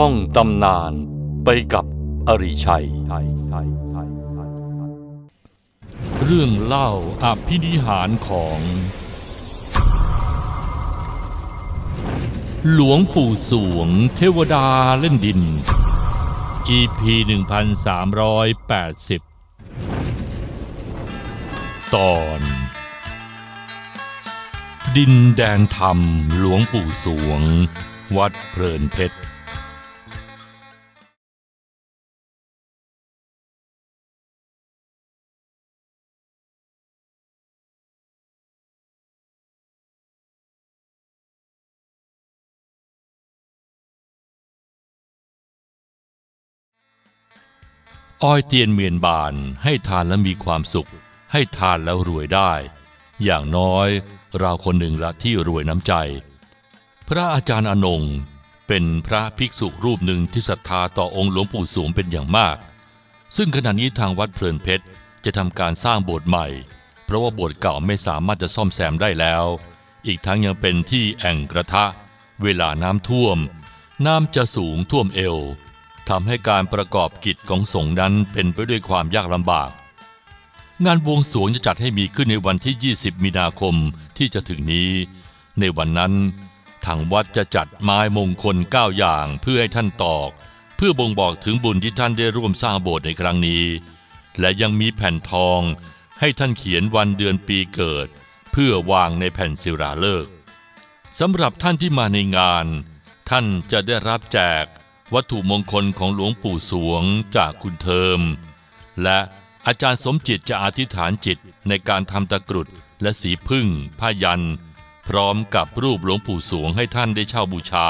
ท่องตำนานไปกับอริชัย เรื่องเล่าอภินิหารของ หลวงปู่สวงเทวดาเล่นดิน EP 1380 ตอน ดินแดนธรรมหลวงปู่สวง วัดเพลินเพชร อ้อยเตียนเมียนบานให้ทานแล้วมีความสุข ให้ทานแล้วรวยได้ อย่างน้อยเราคนหนึ่งละที่รวยน้ำใจ พระอาจารย์อนงค์เป็นพระภิกษุรูปหนึ่งที่ศรัทธาต่อองค์หลวงปู่สวงเป็นอย่างมาก ซึ่งขณะนี้ทางวัดเพลินเพชรจะทำการสร้างโบสถ์ใหม่ เพราะว่าโบสถ์เก่าไม่สามารถจะซ่อมแซมได้แล้ว อีกทั้งยังเป็นที่แอ่งกระทะ เวลาน้ำท่วม น้ำจะสูงท่วมเอว ทำให้การประกอบกิจของสงฆ์นั้นเป็นไปด้วยความยากลำบาก งานบวงสรวงจะจัดให้มีขึ้นในวันที่ 20 มีนาคมที่จะถึงนี้ ในวันนั้นทางวัดจะจัดไม้มงคล 9 อย่างเพื่อให้ท่านตอก เพื่อบ่งบอกถึงบุญที่ท่านได้ร่วมสร้างโบสถ์ในครั้งนี้ และยังมีแผ่นทอง ให้ท่านเขียนวันเดือนปีเกิด เพื่อวางในแผ่นศิลาฤกษ์สำหรับท่านที่มาในงาน ท่านจะได้รับแจก วัตถุมงคลของหลวงปู่สวงจากคุณเทอมและอาจารย์สมจิตจะอธิษฐานจิตในการทำตะกรุดและสีพึ่ง ผ้ายัน พร้อมกับรูปหลวงปู่สวงให้ท่านได้เช่าบูชา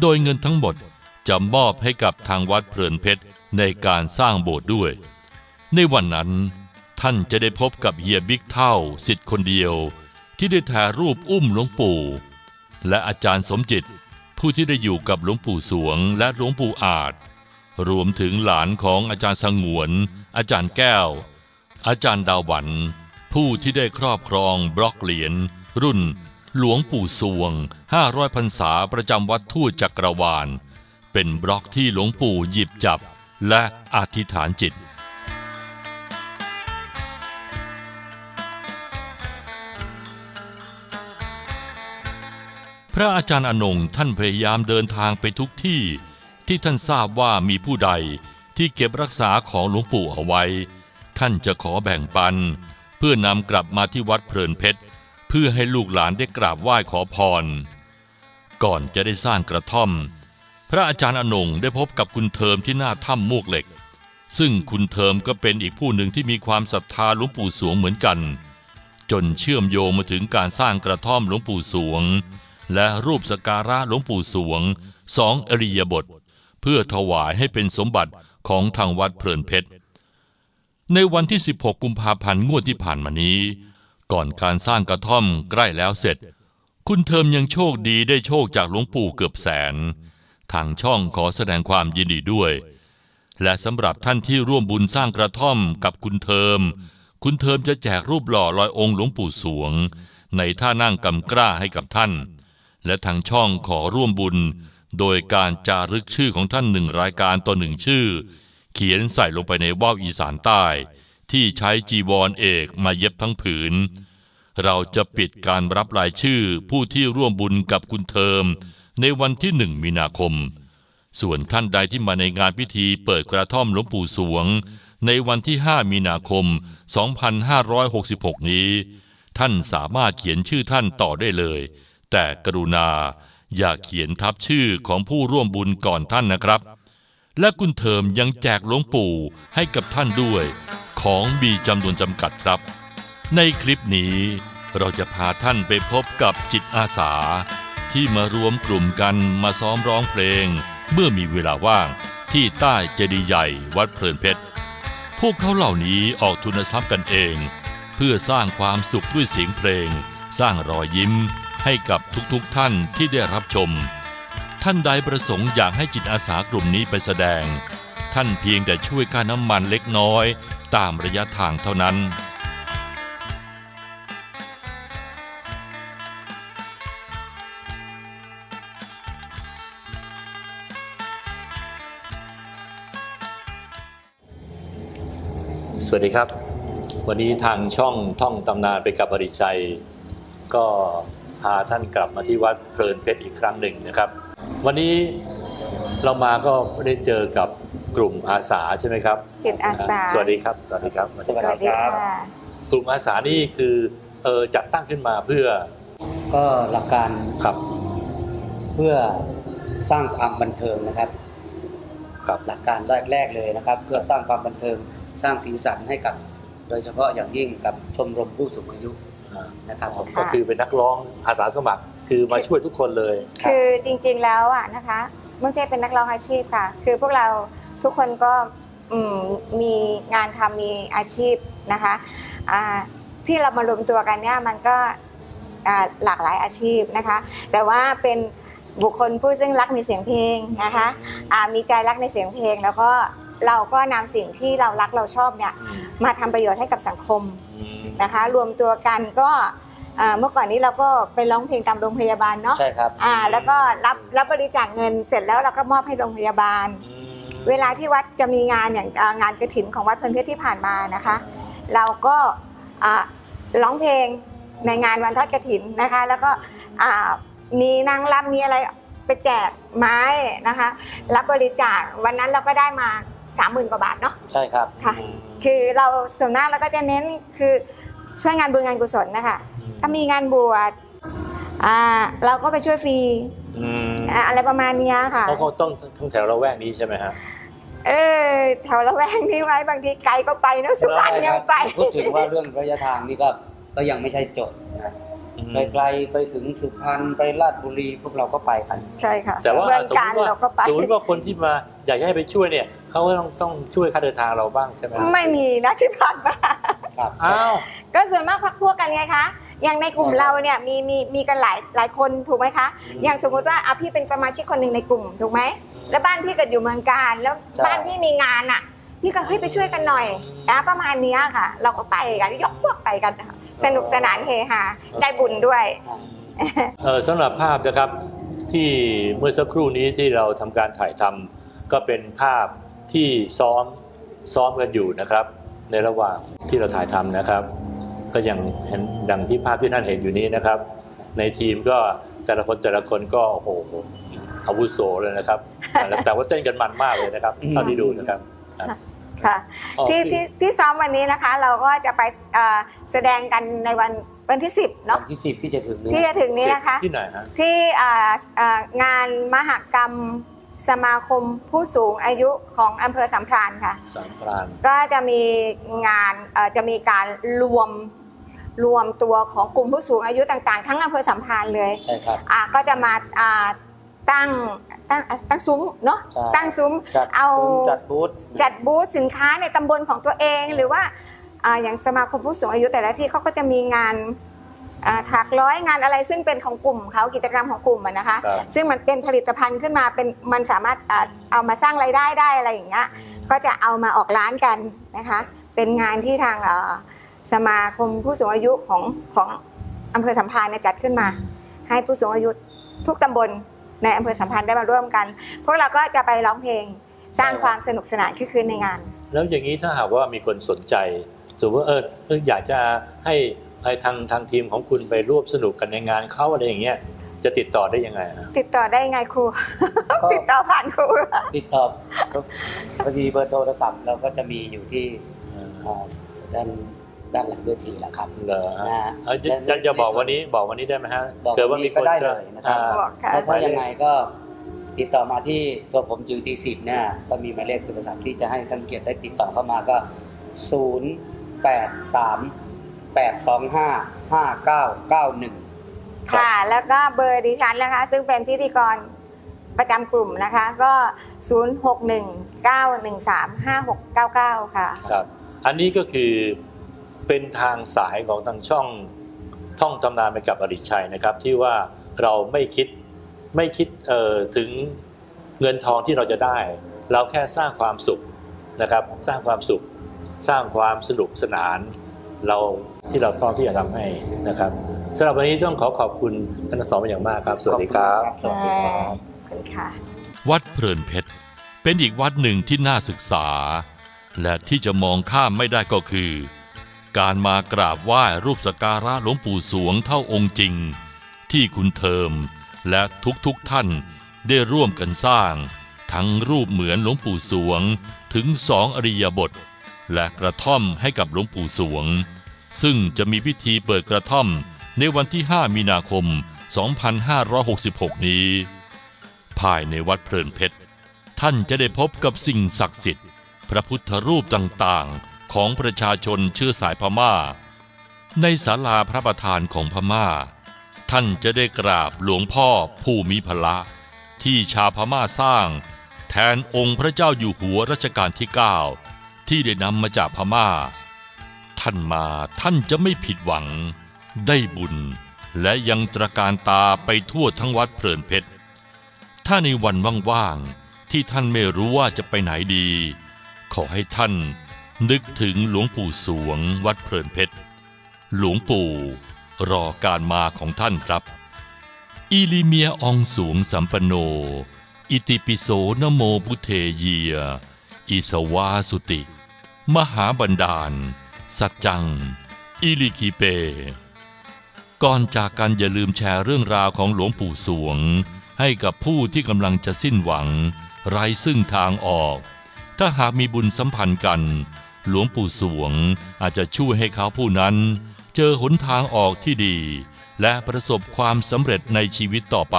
โดยเงินทั้งหมดจะมอบให้กับทางวัดเพลินเพชรในการสร้างโบสถ์ด้วย ในวันนั้น ท่านจะได้พบกับเฮียบิ๊กเท่าสิทธิ์คนเดียว ที่ได้ถ่ายรูปอุ้มหลวงปู่ และอาจารย์สมจิต ผู้ที่ได้อยู่กับหลวงปู่สวงและหลวงปู่อาจ รวมถึงหลานของอาจารย์สงวน อาจารย์แก้ว อาจารย์ดาวหวัน ผู้ที่ได้ครอบครองบล็อกเหรียญรุ่น หลวงปู่สวง 500พรรษาประจำวัดทูตจักรวาล เป็นบล็อกที่หลวงปู่หยิบจับและอธิษฐานจิต พระอาจารย์อนงค์ท่านพยายามเดินทางไปทุกที่ ที่ท่านทราบว่ามีผู้ใดที่เก็บรักษาของหลวงปู่เอาไว้ ท่านจะขอแบ่งปัน เพื่อนำกลับมาที่วัดเพลินเพชร เพื่อให้ลูกหลานได้กราบไหว้ขอพร ก่อนจะได้สร้างกระท่อม พระอาจารย์อนงค์ได้พบกับคุณเทิมที่หน้าถ้ำมวกเหล็ก ซึ่งคุณเทิมก็เป็นอีกผู้หนึ่งที่มีความศรัทธาหลวงปู่สวงเหมือนกัน จนเชื่อมโยงมาถึงการสร้างกระท่อมหลวงปู่สวง และรูปสการะหลวงปู่สวงสองอริยบท เพื่อถวายให้เป็นสมบัติของทางวัดเพลินเพชร ในวันที่ 16 กุมภาพันธ์งวดที่ผ่านมานี้ ก่อนการสร้างกระท่อมใกล้แล้วเสร็จ คุณเทิมยังโชคดีได้โชคจากหลวงปู่เกือบแสน ทางช่องขอแสดงความยินดีด้วย และสำหรับท่านที่ร่วมบุญสร้างกระท่อมกับคุณเทิมคุณเทิมจะแจกรูปหล่อลอยองค์หลวงปู่สวง ในท่านั่งกำกล้าให้กับท่าน และทางช่องขอร่วมบุญ โดยการจารึกชื่อของท่านหนึ่งรายการต่อหนึ่งชื่อ เขียนใส่ลงไปในว่าวอีสานใต้ ที่ใช้จีวรเอกมาเย็บทั้งผืน เราจะปิดการรับรายชื่อผู้ที่ร่วมบุญกับคุณเทิมในวันที่หนึ่งมีนาคม ส่วนท่านใดที่มาในงานพิธีเปิดกระท่อมหลวงปู่สวง ในวันที่ 5 มีนาคม 2566 นี้ ท่านสามารถเขียนชื่อท่านต่อได้เลย แต่กรุณาอย่าเขียนทับชื่อของผู้ร่วมบุญก่อนท่านนะครับ และคุณเทิมยังแจกหลวงปู่ให้กับท่านด้วย ของมีจำนวนจำกัดครับ ในคลิปนี้เราจะพาท่านไปพบกับจิตอาสา ที่มารวมกลุ่มกันมาซ้อมร้องเพลง เมื่อมีเวลาว่างที่ใต้เจดีย์ใหญ่วัดเพลินเพชร พวกเขาเหล่านี้ออกทุนทรัพย์กันเอง เพื่อสร้างความสุขด้วยเสียงเพลง สร้างรอยยิ้ม ให้กับทุกๆทท่านที่ได้รับชม ท่านใดประสงค์อยากให้จิตอาสากลุ่มนี้ไปแสดง ท่านเพียงแต่ช่วยค่าน้ำมันเล็กน้อย ตามระยะทางเท่านั้นสวัสดีครับ วันนี้ทางช่องท่องตำนานไปกับอริชัย ก็พาท่านกลับมาที่วัดเพลินเพชรอีกครั้งหนึ่งนะครับ วันนี้เรามาก็ได้เจอกับกลุ่มอาสาใช่ไหมครับ จิตอาสา สวัสดีครับ สวัสดีครับ สวัสดีค่ะกลุ่มอาสานี่คือเออจัดตั้งขึ้นมาเพื่อ ก็หลักการครับเพื่อสร้างความบันเทิงนะครับครับหลักการแรกๆเลยนะครับ เพื่อสร้างความบันเทิงสร้างสีสันให้กับ โดยเฉพาะอย่างยิ่งกับชมรมผู้สูงอายุอ่า นะครับผมก็คือเป็นนักร้องอาสาสมัคร คือมาช่วยทุกคนเลย คือจริงๆแล้วอะนะคะไม่ใช่เป็นนักร้องอาชีพค่ะ คือพวกเราทุกคนก็อืมมีงานทำมีอาชีพนะคะอ่าที่เรามารวมตัวกันเนี่ยมันก็อ่าหลากหลายอาชีพนะคะ แต่ว่าเป็นบุคคลผู้ซึ่งรักในเสียงเพลงนะคะอ่ามีใจรักในเสียงเพลง แล้วก็เราก็นำสิ่งที่เรารักเราชอบเนี่ยมาทำประโยชน์ให้กับสังคมอืม นะคะ รวมตัวกันก็อ่าเมื่อก่อนนี้เราก็ไปร้องเพลงตามโรงพยาบาลเนาะใช่ครับอ่าแล้วก็รับรับบริจาคเงินเสร็จแล้วเราก็มอบให้โรงพยาบาลอืมเวลาที่วัดจะมีงานอย่างอ่างานกระถินของวัดเพลินเพชรที่ผ่านมานะคะ เราก็อ่าร้องเพลงในงานวันทอดกระถินนะคะ แล้วก็อ่ามีนางรำมีอะไรไปแจกไม้นะคะ รับบริจาควันนั้นเราก็ได้มาสามหมื่นกว่าบาทเนาะใช่ครับค่ะคือเราส่วนมากเราก็จะเน้นคือ ช่วยงานบุญงานกุศลนะคะถ้ามีงานบวชอ่าเราก็ไปช่วยฟรีอืมอ่าอะไรประมาณเนี้ยค่ะ เขาคงต้องทั้งแถวเราแวกนี้ใช่ไหมฮะเออแถวละแวกนี้ไว้บางทีไกลก็ไปเนอะสุพรรณยังไป พูดถึงว่าเรื่องระยะทางนี่ก็ก็ยังไม่ใช่โจทย์นะไกลๆไปถึงสุพรรณไปลาดบุรีพวกเราก็ไปกัน ใช่ค่ะแต่ว่าเมืองสมการมติว่าเราก็ไป สมมติว่าคนที่มาอยากจะให้ไปช่วยเนี่ยเขาก็ต้องต้องช่วยค่าเดินทางเราบ้างใช่ไหมฮะไม่มีนะที่ผ่านมา ครับ อ้าว ก็ส่วนมากพักพวกกันไงคะ อย่างในกลุ่มใช่ครับเราเนี่ยมีมีมีกันหลายหลายคนถูกไหมคะ อืมอย่างสมมุติว่าอะพี่เป็นสมาชิกคนหนึ่งในกลุ่มถูกไหม แล้วบ้านพี่เกิดอยู่เมืองการแล้วใช่ บ้านพี่มีงานอะ พี่ก็เฮ้ยไปช่วยกันหน่อยนะประมาณเนี้ยค่ะ เราก็ไปกันยกพวกไปกันค่ะสนุกสนานเฮฮาได้บุญด้วยอ่าเออสำหรับภาพนะครับที่เมื่อสักครู่นี้ที่เราทำการถ่ายทำก็เป็นภาพที่ซ้อมซ้อมกันอยู่นะครับ ในระหว่างที่เราถ่ายทำนะครับ ก็ยังเห็นดังที่ภาพที่ท่านเห็นอยู่นี้นะครับ ในทีมก็แต่ละคนแต่ละคนก็โอ้โหอาวุโสเลยนะครับ แต่ว่าเต้นกันมันมากเลยนะครับเท่าที่ดูนะครับค่ะอ๋อที่ที่ที่ที่ซ้อมวันนี้นะคะ เราก็จะไปเอ่อแสดงกันในวันวันที่ 10เนาะวันที่สิบที่จะถึงนี้ที่จะถึงนี้นะคะ ที่ไหนฮะที่อ่าอ่างานมหกรรม สมาคมผู้สูงอายุของอำเภอสัมพรานค่ะ สามพราน ก็จะมีงานเอ่อจะมีการรวมรวมตัวของกลุ่มผู้สูงอายุต่างๆ ทั้งอำเภอสัมพันธ์เลยใช่ครับ อะก็จะมาอ่าตั้งตั้งตั้งซุ้มเนาะใช่ ตั้งซุ้ม จัดเอา ซุ้มจัดบูธ จัดบูธสินค้าในตำบลของตัวเองหรือว่าอ่าอย่างสมาคมผู้สูงอายุแต่ละที่เขาก็จะมีงานอ่า ถักร้อยงานอะไรซึ่งเป็นของกลุ่มเขากิจกรรมของกลุ่มอะนะคะ ครับซึ่งมันเป็นผลิตภัณฑ์ขึ้นมาเป็นมันสามารถอ่าเอามาสร้างรายได้ได้อะไรอย่างเงี้ยก็จะเอามาออกร้านกันนะคะ เป็นงานที่ทางเอ่อสมาคมผู้สูงอายุของของอำเภอสัมพันธ์เนี่ยจัดขึ้นมา ให้ผู้สูงอายุทุกตำบลในอำเภอสัมพันธ์ได้มาร่วมกันพวกเราก็จะไปร้องเพลงสร้างความสนุกสนานคือคืนในงาน แล้วอย่างนี้ถ้าหากว่ามีคนสนใจสมมติว่าเออเอออยากจะให้ให้ ทางทางทีมของคุณไปร่วมสนุกกันในงานเขาอะไรอย่างเงี้ยจะติดต่อได้ยังไงฮะ ติดต่อได้ไงครู ก็ ติดต่อผ่านครู ติดต่อก็พอดีเบอร์โทรศัพท์เราก็จะมีอยู่ที่อ่าด้านด้านหลังเวทีแหละครับเหรอฮะนะฮะเออจะจะจะบอกวันนี้บอกวันนี้ได้ไหมฮะบอกเกิดว่ามีคนก็ได้จะเลยนะครับอ่า บอกค่ะ แล้วถ้ายังไงก็ติดต่อมาที่ตัวผมจิวตีสิบเนี่ยก็มีหมายเลขโทรศัพท์ที่จะให้ท่านเกียรติได้ติดต่อเข้ามาก็ 0 8 3 8 2 5 5 9 9 1ค่ะ แล้วก็เบอร์ดิฉันนะคะ ซึ่งเป็นพิธีกรประจำกลุ่มนะคะ ก็ 0619135699 ค่ะ ครับ อันนี้ก็คือเป็นทางสายของทางช่องท่องตำนานไปกับอริชัยนะครับ ที่ว่าเราไม่คิดไม่คิดเอ่อถึงเงินทองที่เราจะได้ เราแค่สร้างความสุขนะครับ สร้างความสุข สร้างความสนุกสนาน เรา ที่เราพร้อมที่จะทำให้นะครับสำหรับวันนี้ต้องขอขอบคุณท่านทั้งสองเป็นอย่างมากครับ สวัสดีครับสวัสดีครับขอบคุณค่ะวัดเพลินเพชรเป็นอีกวัดหนึ่งที่น่าศึกษา และที่จะมองข้ามไม่ได้ก็คือ การมากราบไหว้รูปสกการะหลวงปู่สวงเท่าองค์จริง ที่คุณเทิมและทุกๆทท่านได้ร่วมกันสร้าง ทั้งรูปเหมือนหลวงปู่สวงถึงสองอริยบท และกระท่อมให้กับหลวงปู่สวง ซึ่งจะมีพิธีเปิดกระท่อมในวันที่ 5 มีนาคม 2566 นี้ ภายในวัดเพลินเพชร ท่านจะได้พบกับสิ่งศักดิ์สิทธิ์ พระพุทธรูปต่างๆ ของประชาชนเชื้อสายพม่า ในศาลาพระประธานของพม่า ท่านจะได้กราบหลวงพ่อผู้มีพละ ที่ชาวพม่าสร้าง แทนองค์พระเจ้าอยู่หัวรัชกาลที่ 9 ที่ได้นำมาจากพม่า ท่านมาท่านจะไม่ผิดหวัง ได้บุญ และยังตระการตาไปทั่วทั้งวัดเพลินเพชร ถ้าในวันว่างๆที่ท่านไม่รู้ว่าจะไปไหนดี ขอให้ท่านนึกถึงหลวงปู่สวงวัดเพลินเพชร หลวงปู่รอการมาของท่านครับอีลิเมียองสูงสัมปโน อิติปิโสนโมพุทเทเยีย อิสวาสุติ มหาบันดาล สัจจัง อิลิคีเป ก่อนจากกันอย่าลืมแชร์เรื่องราวของหลวงปู่สวง ให้กับผู้ที่กำลังจะสิ้นหวัง ไร้ซึ่งทางออก ถ้าหากมีบุญสัมพันธ์กัน หลวงปู่สวงอาจจะช่วยให้เขาผู้นั้น เจอหนทางออกที่ดี และประสบความสำเร็จในชีวิตต่อไป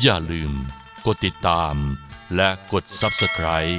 อย่าลืม กดติดตาม และกด Subscribe